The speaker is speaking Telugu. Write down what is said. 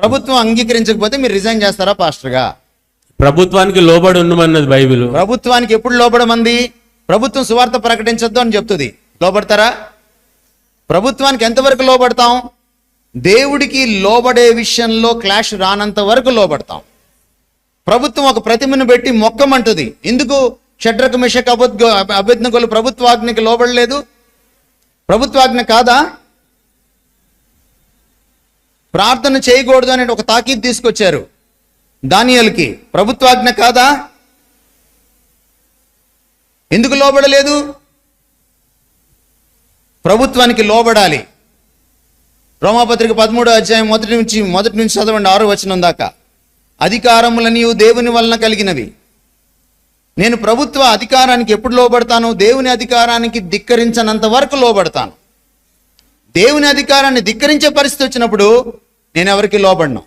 ప్రభుత్వం అంగీకరించకపోతే మీరు రిజైన్ చేస్తారా పాస్టర్గా? ప్రభుత్వానికి లోబడి ఉండమన్నది బైబిల్. ప్రభుత్వానికి ఎప్పుడు లోబడమంది? ప్రభుత్వం సువార్త ప్రకటించొద్దు అని చెప్తుంది. లోబడతారా? ప్రభుత్వానికి ఎంతవరకు లోబడతాం? దేవుడికి లోబడే విషయంలో క్లాష్ రానంత వరకు లోబడతాం. ప్రభుత్వం ఒక ప్రతిమను పెట్టి మొక్కమంటుంది. ఎందుకు? షడ్రక మిషక్ అబుద్ అభిజ్ఞకులు ప్రభుత్వాజ్ఞకి లోబడలేదు. ప్రభుత్వాజ్ఞ కాదా? ప్రార్థన చేయకూడదు అనే ఒక తాకీదు తీసుకొచ్చారు దానియలకి. ప్రభుత్వాజ్ఞ కాదా? ఎందుకు లోబడలేదు? ప్రభుత్వానికి లోబడాలి. రోమాపత్రిక పదమూడో అధ్యాయం మొదటి నుంచి మొదటి నుంచి చదవండి ఆరో వచనం దాకా. అధికారములని దేవుని వలన కలిగినవి. నేను ప్రభుత్వ అధికారానికి ఎప్పుడు లోబడతాను? దేవుని అధికారానికి ధిక్కరించనంత వరకు లోబడతాను. దేవుని అధికారాన్ని ధిక్కరించే పరిస్థితి వచ్చినప్పుడు నేను ఎవరికి లోబడను.